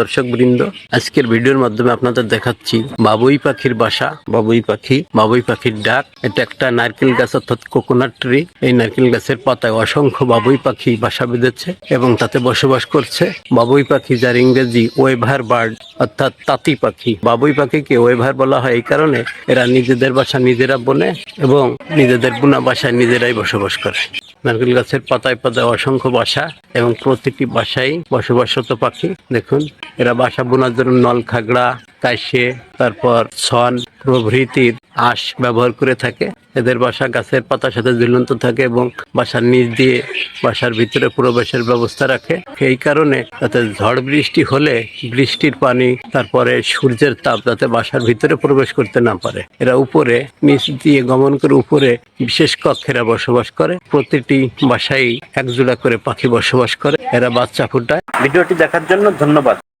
দর্শক বৃন্দ আজকের ভিডিওর মাধ্যমে আপনাদের দেখাচ্ছি বাবুই পাখির বাসা, বাবুই পাখি, বাবুই পাখির ডাক। এটা একটা নারকেল গাছ, অর্থাৎ কোকোনাট ট্রি। এই নারকেল গাছের পাতায় অসংখ্য বাবুই পাখি বাসা বেঁধেছে এবং তাতে বসবাস করছে বাবুই পাখি, যার ইংরেজি ওয়েভার বার্ড, অর্থাৎ তাঁতি পাখি। বাবুই পাখিকে ওয়েভার বলা হয় এই কারণে এরা নিজেদের বাসা নিজেরা বনে এবং নিজেদের বুনা বাসায় নিজেরাই বসবাস করে। নারকেল গাছের পাতায় পাতায় অসংখ্য বাসা এবং প্রতিটি বাসায় বসবাসরত পাখি। দেখুন, এরা বাসা বোনার জন্য নল খাগড়া কাশে তারপর সন প্রভৃতির আঁশ ব্যবহার করে থাকে। এদের বাসা গাছের পাতার সাথে ঝুলন্ত থাকে এবং বাসার নিচ দিয়ে বাসার ভিতরে প্রবেশের ব্যবস্থা রাখে। এই কারণে যাতে ঝড় বৃষ্টি হলে বৃষ্টির পানি, তারপরে সূর্যের তাপ যাতে বাসার ভিতরে প্রবেশ করতে না পারে। এরা উপরে, নিচ দিয়ে গমন করে উপরে বিশেষ কক্ষেরা বসবাস করে। প্রতিটি বাসায় একজোড়া করে পাখি বসবাস করে। এরা বাচ্চা ফুটায়। ভিডিওটি দেখার জন্য ধন্যবাদ।